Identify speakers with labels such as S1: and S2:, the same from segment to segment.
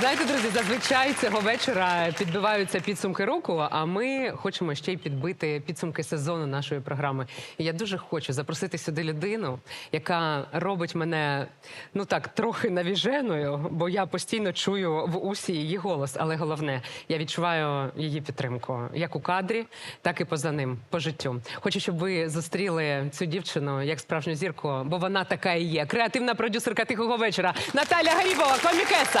S1: Знаєте, друзі, зазвичай цього вечора підбиваються підсумки року, а ми хочемо ще й підбити підсумки сезону нашої програми. І я дуже хочу запросити сюди людину, яка робить мене ну так трохи навіженою, бо я постійно чую в усі її голос. Але головне, я відчуваю її підтримку як у кадрі, так і поза ним по життю. Хочу, щоб ви зустріли цю дівчину як справжню зірку, бо вона така і є. Креативна продюсерка тихого вечора Наталя Гарібова, комікеса.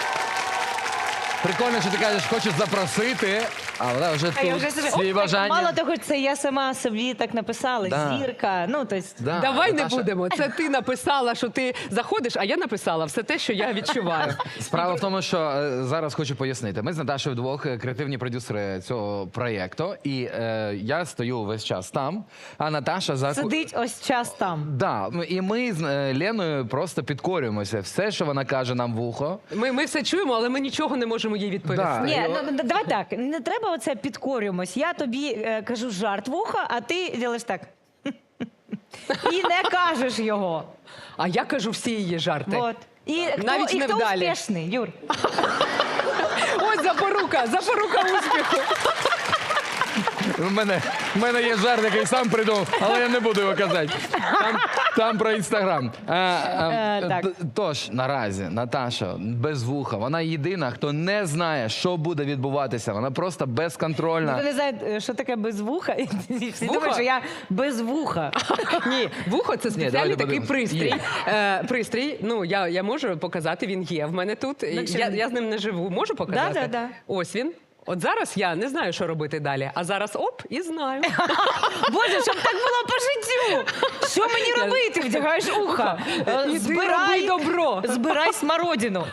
S2: Прикольно, що ти кажеш, хочеш запросити, а вона вже
S3: А я
S2: тут
S3: вже собі,
S2: свої
S3: «О,
S2: бажання.
S3: Мало того, це я сама собі так написала,
S2: Да.
S3: зірка. Ну, тобто,
S2: Да,
S1: Давай не
S2: Наташа,
S1: будемо. Це ти написала, що ти заходиш, а я написала все те, що я відчуваю.
S2: Справа в тому, що е, зараз хочу пояснити. Ми з Наташою вдвох е, креативні продюсери цього проєкту, і е, я стою весь час там, а Наташа за
S3: сидить ось час там.
S2: Да, ну, і ми з е, Леною просто підкорюємося. Все, що вона каже нам в ухо.
S1: Ми, ми все чуємо, але ми нічого не можемо їй відповісти.
S2: Да.
S3: Ні, ну, давай так, не треба оце підкорюємось. Я тобі е, кажу жарт в ухо, а ти ділиш так. І не кажеш його.
S1: А я кажу всі її жарти.
S3: От. І хто,
S1: Навіть
S3: і хто
S1: невдалі.
S3: успішний, Юр?
S1: Ось запорука, запорука успіху.
S2: У мене, в мене є жарт, який сам придумав, але я не буду його казати. Там, там про інстаграм. Е, е,
S3: Е, так.
S2: т- Тож наразі Наташа без вуха. Вона єдина, хто не знає, що буде відбуватися. Вона просто безконтрольна.
S3: Ти не знаєш, е, що таке без вуха? І всі
S1: Вуха?
S3: думають, що я без вуха.
S1: Ні, вухо це спеціальний
S2: давайте
S1: такий
S2: подивимось.
S1: пристрій.
S2: Є.
S1: Е, пристрій. Ну я, я можу показати. Він є в мене тут.
S3: якщо
S1: Я,
S3: він-
S1: я з ним не живу. Можу показати?
S3: Да, да, да.
S1: Ось він. От зараз я не знаю, що робити далі. А зараз оп, і знаю.
S3: Боже, щоб так було по життю. Що мені робити? Вдягаєш ухо. Е,
S1: роби добро.
S3: Збирай смородину.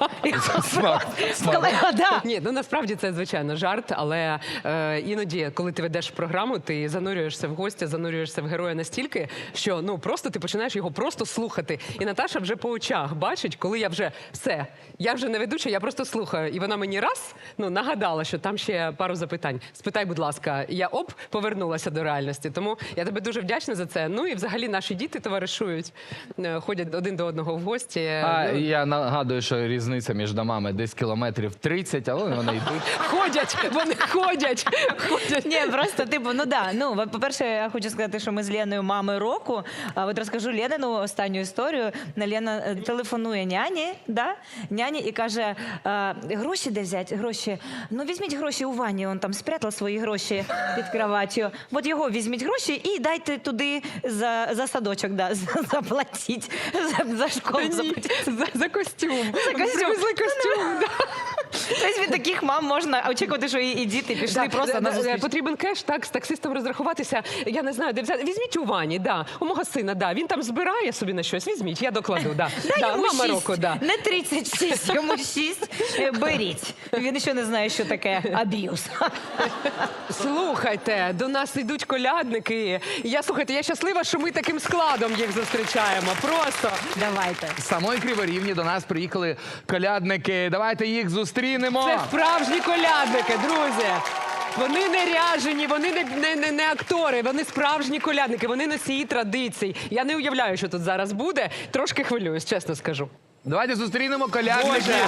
S2: Смак, смак.
S3: Коли- да.
S1: Ні, ну насправді це звичайно жарт, але е, іноді, коли ти ведеш програму, ти занурюєшся в гостя, занурюєшся в героя настільки, що ну просто ти починаєш його просто слухати. І Наташа вже по очах бачить, коли я вже все, я вже не ведуча, я просто слухаю. І вона мені раз ну нагадала, що там ще пару запитань. Спитай, будь ласка, я оп повернулася до реальності. Тому я тебе дуже вдячна за це. Ну і взагалі наші діти товаришують, е, ходять один до одного в гості.
S2: А
S1: Ну,
S2: я нагадую, що різниця між домами десь кілометрів 30, але вони йдуть.
S1: Ходять, вони ходять, ходять.
S3: Ні, просто типу, ну да. Ну, по-перше, я хочу сказати, що ми з Леною мами року. А от розкажу Ленину останню історію. Лена е, телефонує няні, да? няні і каже: гроші де взяти? Гроші. Ну візьміть гроші у ванні, він там спрятав свої гроші під кроватю, От його візьміть гроші і дайте туди за, за садочок, да, за- заплатіть. За, за школу заплатіть.
S1: за, за костюм.
S3: За костюм.
S1: Привезли костюм. да.
S3: Тобто від таких мам можна очікувати, що і, і діти пішли
S1: Да,
S3: просто
S1: да,
S3: на
S1: да,
S3: зустріч.
S1: Потрібен кеш, так, з таксистом розрахуватися. Я не знаю, де взяти. Візьміть у вані, да. У мого сина, да. Він там збирає собі на щось. Візьміть, я докладу. Да.
S3: Дай
S1: да,
S3: йому
S1: мама
S3: шість.
S1: року, да.
S3: Не 36, йому 6. Беріть. Він ще не знає, що таке аб'юз.
S1: Слухайте, до нас йдуть колядники. Я слухайте, я щаслива, що ми таким складом їх зустрічаємо. Просто.
S3: Давайте.
S2: З самої Криворівні до нас приїхали колядники. Давайте їх зустрінемо.
S1: Це справжні колядники, друзі. Вони не ряжені, вони не, не, не, не актори, вони справжні колядники, вони носії традицій. Я не уявляю, що тут зараз буде. Трошки хвилююсь, чесно скажу.
S2: Давайте зустрінемо колядників.
S1: Боже.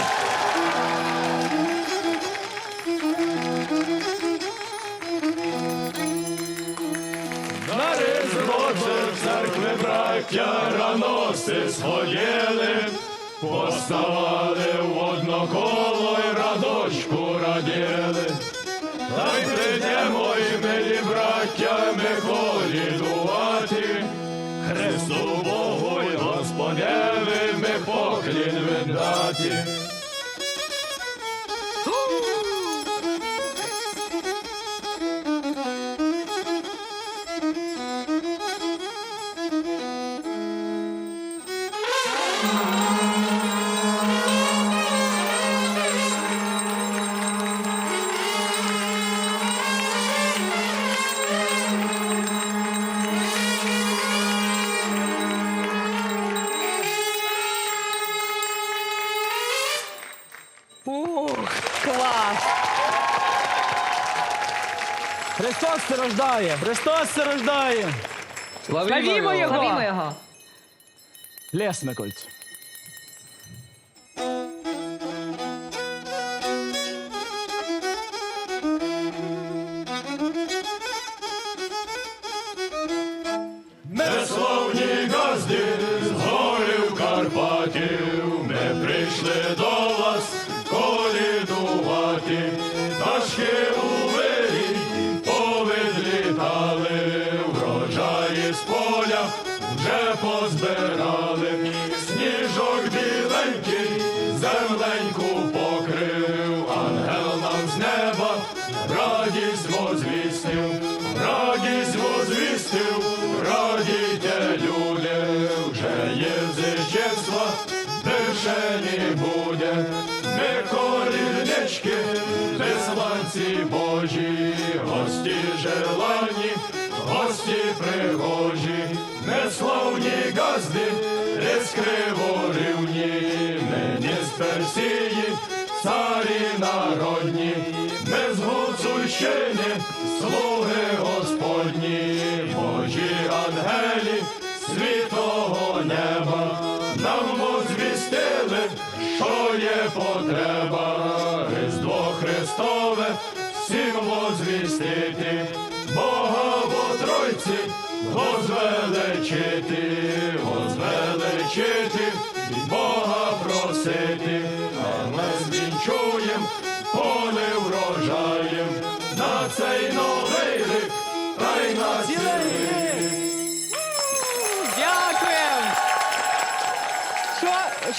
S4: На церкви браття раноси сходили, поставали в одно коло й радочку раділи. Та й прийдемо й милі браття колідувати, Христу Богу й Господеві ми поклін віддати.
S5: Христос це рождає! Христос це рождає!
S1: Славімо його!
S3: Славімо його.
S5: Лес Микольць.
S6: Висланці Божі, гості желані, гості пригожі, неславні газди, із криворівні, нині з Персії, царі народні, ми з слуги Господні, Божі ангелі, світого неба, нам возвістили, що є потреба, возвеличити, возвеличити, від Бога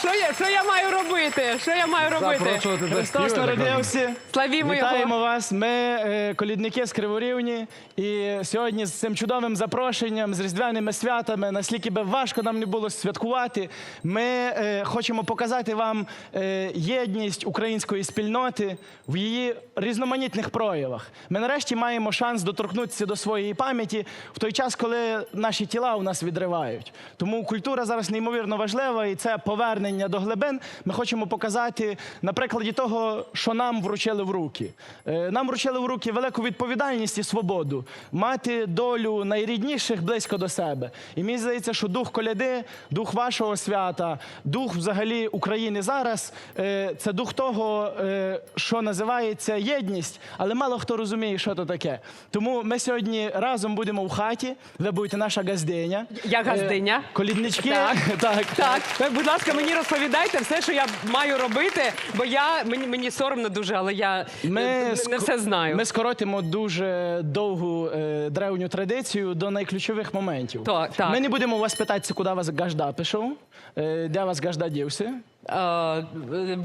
S1: Що, я, що я маю робити? Що я маю робити?
S2: Запрошувати до
S5: Христос
S2: співу,
S5: народився.
S1: Славімо його.
S5: Вітаємо вас. Ми е, колідники з Криворівні. І сьогодні з цим чудовим запрошенням, з різдвяними святами, наскільки би важко нам не було святкувати, ми е, хочемо показати вам е, єдність української спільноти в її різноманітних проявах. Ми нарешті маємо шанс доторкнутися до своєї пам'яті в той час, коли наші тіла у нас відривають. Тому культура зараз неймовірно важлива, і це повернення до глибин. Ми хочемо показати на прикладі того, що нам вручили в руки. Е, Нам вручили в руки велику відповідальність і свободу мати долю найрідніших близько до себе. І мені здається, що дух коляди, дух вашого свята, дух взагалі України зараз е, це дух того, е, що називається єдність, але мало хто розуміє, що це таке. Тому ми сьогодні разом будемо в хаті. Ви будете наша газдиня.
S1: Я газдиня.
S5: Коліднички.
S1: Так.
S5: так.
S1: Так, так, будь ласка, мені розповідайте все, що я маю робити, бо я мені, мені соромно дуже, але я
S5: Ми
S1: е, не все знаю.
S5: Ми скоротимо дуже довгу е, древню традицію до найключових моментів.
S1: Так, так.
S5: Ми не будемо вас питатися, куди вас гажда пішов, е, де вас гажда дівся.
S1: Е,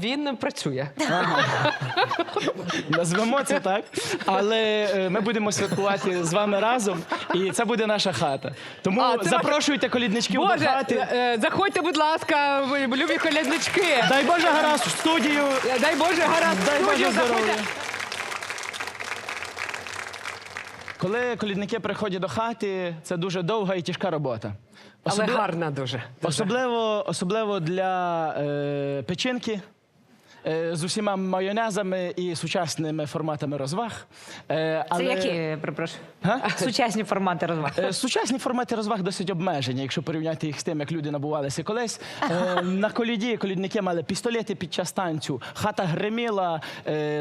S1: він працює.
S5: Назвемо це так. Але е, ми будемо святкувати з вами разом, і це буде наша хата. Тому
S1: А, це
S5: запрошуйте колідничків до
S1: Боже,
S5: хати.
S1: е, заходьте, будь ласка, ви любі коляднички.
S5: Дай Боже гаразд в студію.
S1: Е, Дай Боже, гаразд,
S5: Дай
S1: студію,
S5: Боже здоров'я. Коли колідники приходять до хати, це дуже довга і тяжка робота.
S1: Але гарна дуже. дуже.
S5: Особливо, особливо для е, печінки. Е, З усіма майонезами і сучасними форматами розваг. Е,
S3: Це
S5: але-
S3: які, перепрошую?
S5: Га?
S3: Сучасні формати розваг.
S5: Е, Сучасні формати розваг досить обмежені, якщо порівняти їх з тим, як люди набувалися колись. На коліді колідники мали пістолети під час танцю, хата гриміла.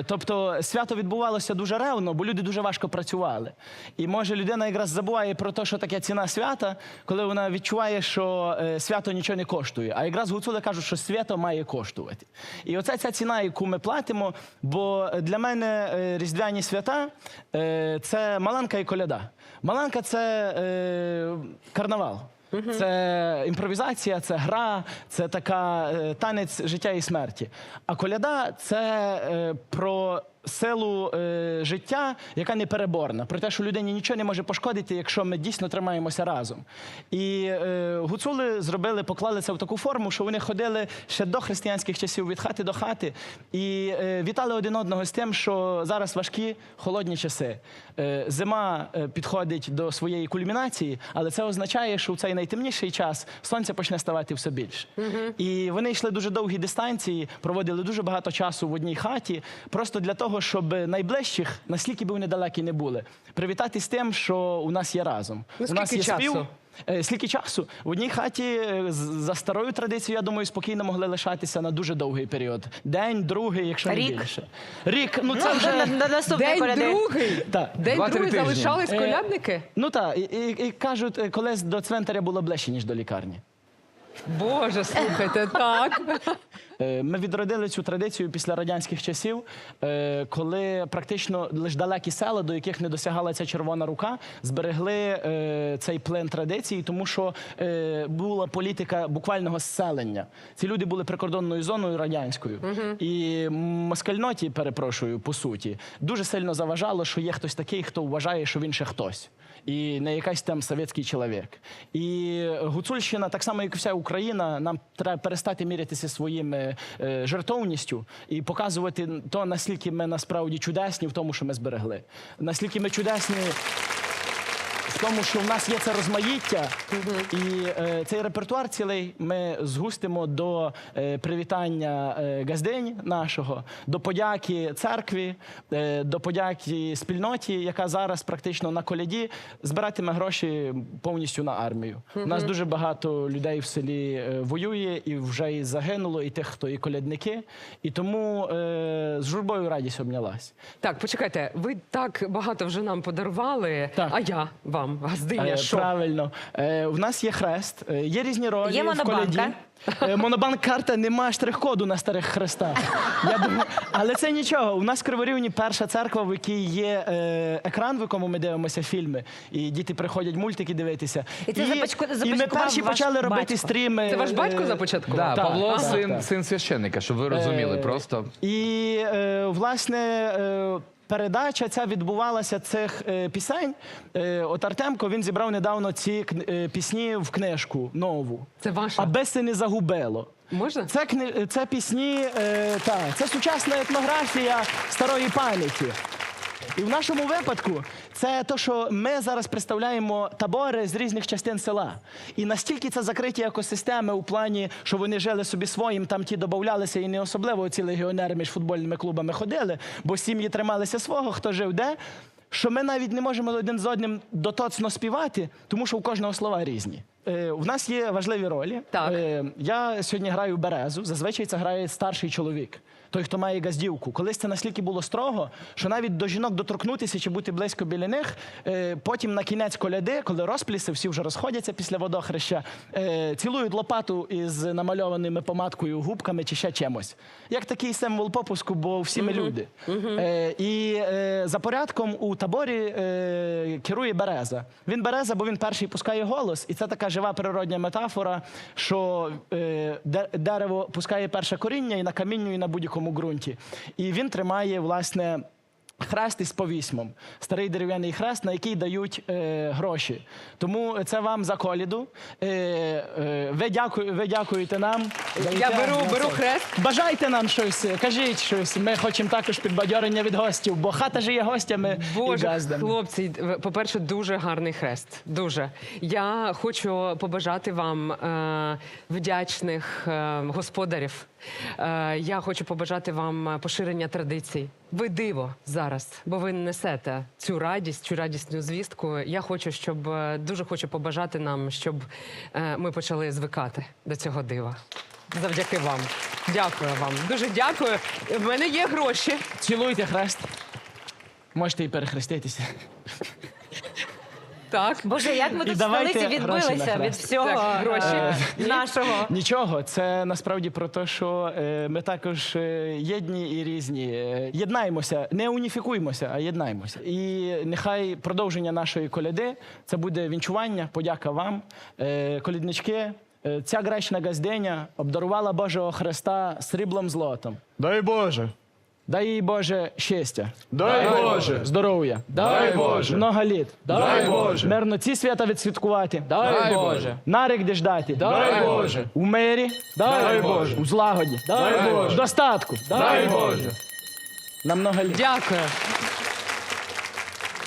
S5: Тобто свято відбувалося дуже ревно, бо люди дуже важко працювали. І може людина якраз забуває про те, що таке ціна свята, коли вона відчуває, що свято нічого не коштує. А якраз гуцули кажуть, що свято має коштувати. І оце ця ціна, яку ми платимо. Бо для мене е, різдвяні свята е, це маланка і коляда. Маланка це е, карнавал. Це імпровізація, це гра, це така танець життя і смерті. А коляда це про силу е, життя, яка непереборна, про те, що людині нічого не може пошкодити, якщо ми дійсно тримаємося разом. І е, гуцули зробили, поклали це в таку форму, що вони ходили ще до християнських часів від хати до хати і е, вітали один одного з тим, що зараз важкі холодні часи. Е, зима е, підходить до своєї кульмінації, але це означає, що в цей найтемніший час сонце почне ставати все більше. І вони йшли дуже довгі дистанції, проводили дуже багато часу в одній хаті, просто для того, щоб найближчих, наскільки б вони далекі не були, привітати з тим, що у нас є разом.
S1: Ну,
S5: у нас є спів.
S1: часу?
S5: Е, Скільки часу? В одній хаті е, за старою традицією, я думаю, спокійно могли лишатися на дуже довгий період. День, другий, якщо не
S3: Рік?
S5: більше. Рік, ну це
S3: Ну,
S5: вже.
S3: на, на наступний
S1: День
S3: коляди.
S1: другий.
S5: Так.
S1: День другий залишались
S5: Е,
S1: колядники.
S5: Ну так, і, і, і кажуть, колись до цвинтаря було ближче, ніж до лікарні.
S1: Боже, слухайте, так.
S5: Е, Ми відродили цю традицію після радянських часів, е, коли практично лише далекі села, до яких не досягала ця червона рука, зберегли е, цей плен традиції, тому що була політика буквального зселення. Ці люди були прикордонною зоною радянською. І москальноті, перепрошую, по суті, дуже сильно заважало, що є хтось такий, хто вважає, що він ще хтось. І не якась там совєтський чоловік. І Гуцульщина, так само як і вся Україна, нам треба перестати мірятися своїм е, жертовністю і показувати то, наскільки ми насправді чудесні в тому, що ми зберегли. Наскільки ми чудесні в тому, що в нас є це розмаїття, і е, цей репертуар цілий ми згустимо до е, привітання е, газдень нашого, до подяки церкві, е, до подяки спільноті, яка зараз практично на коляді збиратиме гроші повністю на армію. У нас дуже багато людей в селі е, воює і вже і загинуло, і тих, хто і колядники. І тому е, з журбою радість обнялась.
S1: Так, почекайте, ви так багато вже нам подарували,
S5: Так.
S1: а я вам, газдиня,
S5: Е,
S1: що?
S5: Правильно. Е, у нас є хрест, е, є різні ролі.
S3: Є
S5: в
S3: монобанка.
S5: коляді. Е, Монобанк карта немає штрих-коду на старих хрестах. Я думаю, але це нічого. У нас в Криворівні перша церква, в якій є е, екран, в якому ми дивимося фільми, і діти приходять мультики дивитися.
S3: І це започку-
S5: і ми
S3: започаткував
S5: перші
S3: ваш
S5: почали робити
S3: батько.
S5: стріми.
S1: Це ваш батько
S5: е,
S1: започаткував?
S2: Да,
S5: Так,
S2: Павло
S5: так,
S2: син,
S5: так.
S2: син священника, щоб ви розуміли.
S5: Е,
S2: Просто
S5: І е, власне. е, Передача ця відбувалася цих е, пісень. Е, от Артемко він зібрав недавно ці е, пісні в книжку нову.
S1: Це ваша?
S5: Аби се не загубило.
S1: Можна?
S5: Це кни... це пісні, е, та, це сучасна етнографія старої пам'яті. І в нашому випадку це те, що ми зараз представляємо табори з різних частин села. І настільки це закриті екосистеми у плані, що вони жили собі своїм, там ті додавалися, і не особливо ці легіонери між футбольними клубами ходили, бо сім'ї трималися свого, хто жив де. Що ми навіть не можемо один з одним дотоцно співати, тому що у кожного слова різні. Е, в нас є важливі ролі.
S1: Так.
S5: Е, я сьогодні граю березу. Зазвичай це грає старший чоловік, той, хто має газдівку. Колись це настільки було строго, що навіть до жінок доторкнутися чи бути близько біля них. е, Потім на кінець коляди, коли розпліси, всі вже розходяться після водохреща, е, цілують лопату із намальованими помадкою губками чи ще чимось. Як такий символ попуску, бо всі ми люди. Е, І за порядком у таборі керує береза. Він береза, бо він перший пускає голос, і це така жива природня метафора, що дерево пускає перше коріння і на камінню, і на будь-якому ґрунті. І він тримає, власне. Хрест із повісьмом, старий дерев'яний хрест, на який дають е, гроші. Тому це вам за коліду. Е, е, ви, дякую, ви дякуєте нам.
S1: Я беру, беру
S5: це.
S1: хрест.
S5: Бажайте нам щось, кажіть щось. Ми хочемо також підбадьорення від гостів, бо хата ж є гостями і
S1: Боже,
S5: газдами.
S1: хлопці, по-перше, дуже гарний хрест. Дуже. Я хочу побажати вам е, вдячних е, господарів. Е, я хочу побажати вам поширення традицій. Ви диво зараз, бо ви несете цю радість, цю радісну звістку. Я хочу, щоб е, дуже хочу побажати нам, щоб е, ми почали звикати до цього дива. Завдяки вам. Дякую вам. Дуже дякую. В мене є гроші.
S5: Цілуйте хрест. Можете і перехреститися.
S1: Так.
S3: Боже, як ми тут в
S5: давайте
S3: столиці
S5: гроші
S3: відбилися від всього
S1: Так, гроші.
S3: е, нашого.
S5: Нічого, це насправді про те, що е, ми також е, єдні і різні. Е, Єднаємося, не уніфікуємося, а єднаємося. І нехай продовження нашої коляди це буде вінчування, подяка вам, е, коліднички. Е, Ця гречна газденя обдарувала Божого Христа сріблом злотом.
S4: Дай Боже,
S5: Дай їй Боже щастя,
S4: дай Боже,
S5: здоров'я,
S4: дай Боже,
S5: много літ,
S4: дай Боже,
S5: мирно ці свята відсвяткувати,
S2: дай Боже.
S5: нарик де ждати,
S4: дай Боже,
S5: у мирі,
S4: дай Боже,
S5: у злагоді,
S4: дай Боже,
S5: достатку,
S4: дай Боже.
S5: на много літ.
S1: Дякую.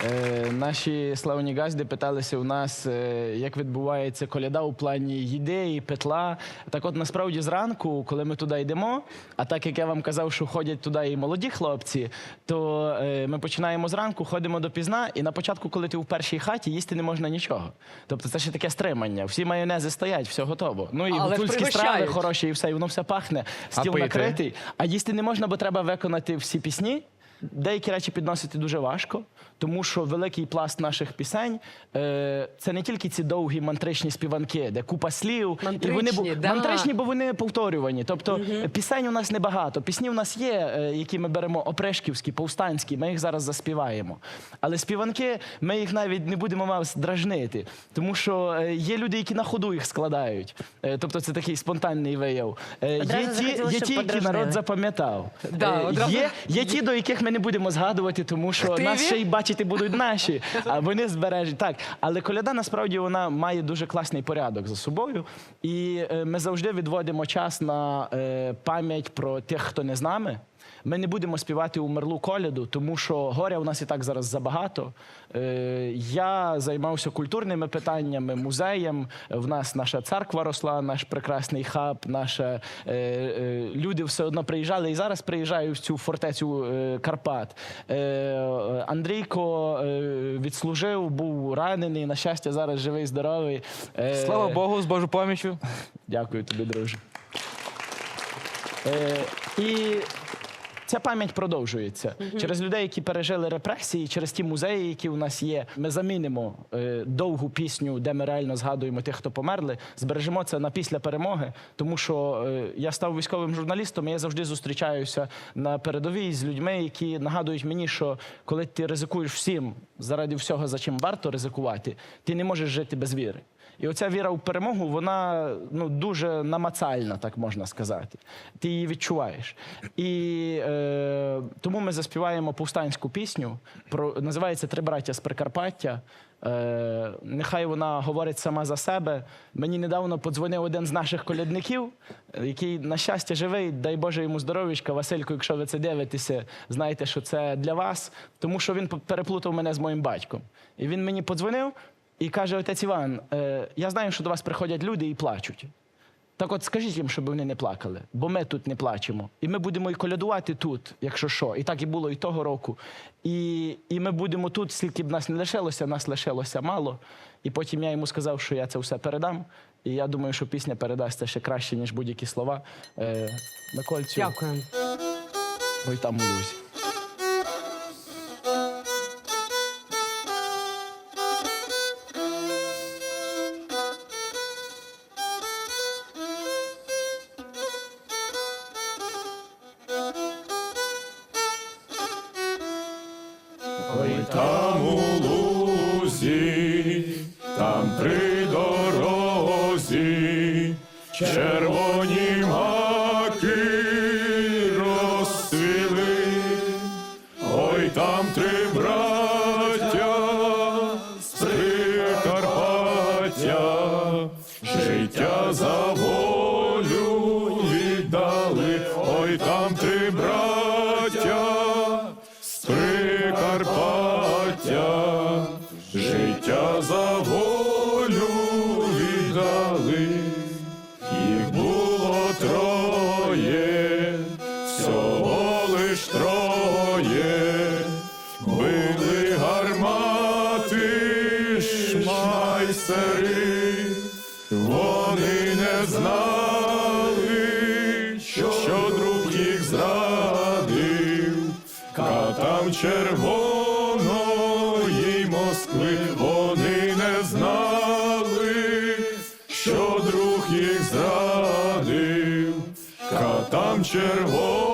S5: Е, наші славні газди питалися у нас, е, як відбувається коляда у плані їди і петла. Так от насправді зранку, коли ми туди йдемо, а так як я вам казав, що ходять туди і молоді хлопці, то е, ми починаємо зранку, ходимо допізна, і на початку, коли ти в першій хаті, їсти не можна нічого. Тобто це ще таке стримання. Всі майонези стоять, все готово. Ну і
S1: Але
S5: гуцульські страви хороші, і все, і воно все пахне, стіл
S2: пити?
S5: накритий. А їсти не можна, бо треба виконати всі пісні. деякі речі підносити дуже важко, тому що великий пласт наших пісень е, це не тільки ці довгі мантричні співанки, де купа слів, і вони бу-
S1: Мантричні, да.
S5: мантричні, бо вони повторювані. Тобто е, пісень у нас небагато. Пісні у нас є, е, які ми беремо опрешківські, повстанські. Ми їх зараз заспіваємо. Але співанки ми їх навіть не будемо вас дражнити, тому що е, є люди, які на ходу їх складають. Е, Тобто це такий спонтанний вияв. Е, Є ті, є ті, які народ запам'ятав.
S1: Да,
S5: Е,
S1: одразу-
S5: Є, є ті, до яких ми не будемо згадувати, тому що
S1: Хтиві?
S5: нас ще й бачити будуть наші, а вони збережуть. Так, але коляда насправді вона має дуже класний порядок за собою. І е, ми завжди відводимо час на е, пам'ять про тих, хто не з нами. Ми не будемо співати умерлу коляду, тому що горя у нас і так зараз забагато. Е, я займався культурними питаннями, музеєм. В нас наша церква росла, наш прекрасний хаб, наша е, е, люди все одно приїжджали і зараз приїжджають в цю фортецю Карпат. Андрійко відслужив, був ранений. На щастя, зараз живий, здоровий.
S2: Слава Богу, з Божою помічю.
S5: Дякую тобі, друже. Е, і ця пам'ять продовжується через людей, які пережили репресії, через ті музеї, які у нас є. Ми замінимо е, довгу пісню, де ми реально згадуємо тих, хто померли. Збережемо це на після перемоги, тому що е, я став військовим журналістом. і Я завжди зустрічаюся на передовій з людьми, які нагадують мені, що коли ти ризикуєш всім заради всього, за чим варто ризикувати, ти не можеш жити без віри. І оця віра в перемогу, вона ну, дуже намацальна, так можна сказати. Ти її відчуваєш. І е, тому ми заспіваємо повстанську пісню, про, називається Три браття з Прикарпаття. Е, нехай вона говорить сама за себе. Мені недавно подзвонив один з наших колядників, який, на щастя, живий. Дай Боже йому здоров'ячка. Василько, якщо ви це дивитеся, знайте, що це для вас, тому що він переплутав мене з моїм батьком. І він мені подзвонив. І каже отець Іван: е, я знаю, що до вас приходять люди і плачуть. Так от скажіть їм, щоб вони не плакали, бо ми тут не плачемо. І ми будемо і колядувати тут, якщо що. І так і було і того року. І, і ми будемо тут, скільки б нас не лишилося, нас лишилося мало. І потім я йому сказав, що я це все передам. І я думаю, що пісня передасться ще краще, ніж будь-які слова. Е, Микольцю,
S1: Дякую.
S5: ой там у лузі.
S4: Червоної Москви, вони не знали, що друг їх зрадив, катам червоної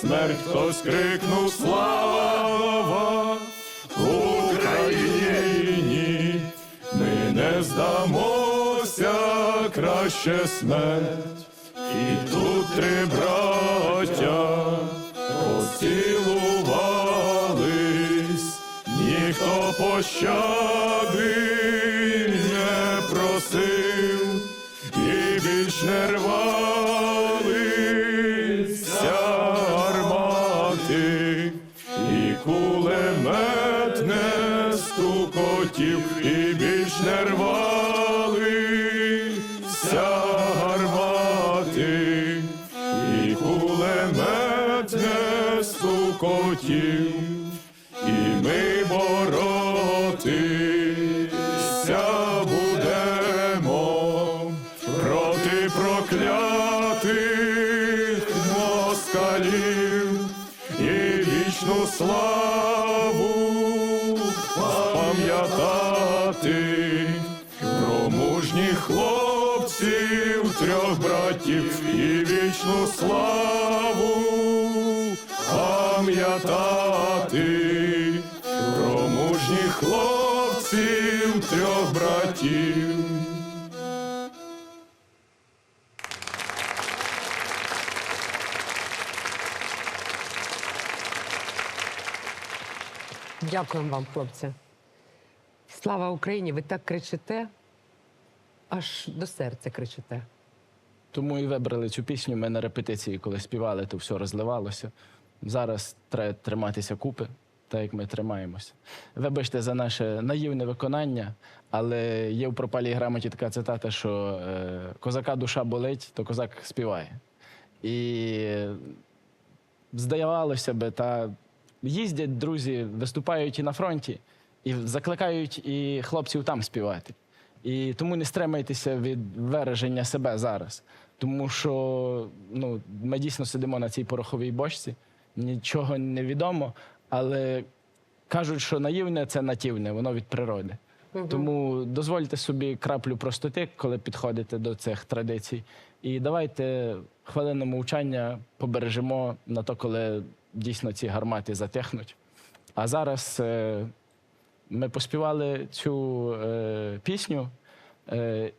S4: смерть, хтось крикнув слава Україні, ми не здамося, краще смерть. І тут три браття поцілувались, ніхто пощади і кулемет не стукотів, і ми вічну славу пам'ятати про мужніх хлопців, трьох братів.
S1: Дякуємо вам, хлопці. Слава Україні! Ви так кричите, аж до серця кричите.
S5: Тому і вибрали цю пісню. Ми на репетиції, коли співали, то все розливалося. Зараз треба триматися купи, так як ми тримаємося. Вибачте за наше наївне виконання, але є в пропалій грамоті така цитата, що е, козака душа болить, то козак співає. І здавалося би, та їздять друзі, виступають і на фронті, і закликають і хлопців там співати. І тому не стримайтеся від вираження себе зараз. Тому що ну, ми дійсно сидимо на цій пороховій бочці, нічого не відомо, але кажуть, що наївне це нативне, воно від природи. Тому дозвольте собі краплю простоти, коли підходите до цих традицій. І давайте хвилину мовчання побережемо на то, коли дійсно ці гармати затихнуть. А зараз е, ми поспівали цю е, пісню,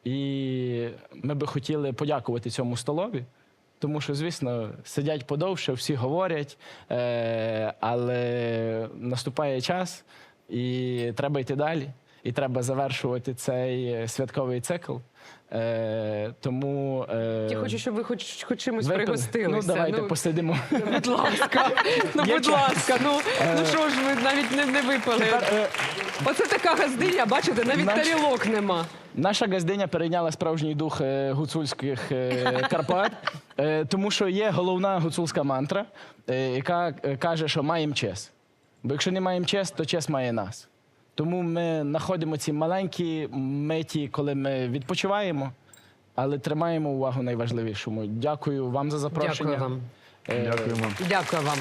S5: і ми би хотіли подякувати цьому столові. Тому що, звісно, сидять подовше, всі говорять, е, але наступає час, і треба йти далі, і треба завершувати цей е, святковий цикл. Е, тому е,
S1: Я хочу, щоб ви хоч, хоч чимось
S5: випили.
S1: пригостилися.
S5: Ну, давайте посидимо.
S1: Будь ласка, ну будь ласка, ну, ну що ж ви навіть не, не.
S5: Тепер, е,
S1: Оце така газдиня, бачите, навіть
S5: Наш-
S1: тарілок нема.
S5: Наша газдиня перейняла справжній дух е, гуцульських е, Карпат, е, тому що є головна гуцульська мантра, е, яка е, каже, що маємо чес. Бо якщо не маємо чес, то чес має нас. Тому ми знаходимо ці маленькі миті, коли ми відпочиваємо, але тримаємо увагу найважливішому. Дякую вам за запрошення.
S1: Дякую вам.
S5: Дякую
S2: вам.
S1: Дякую вам.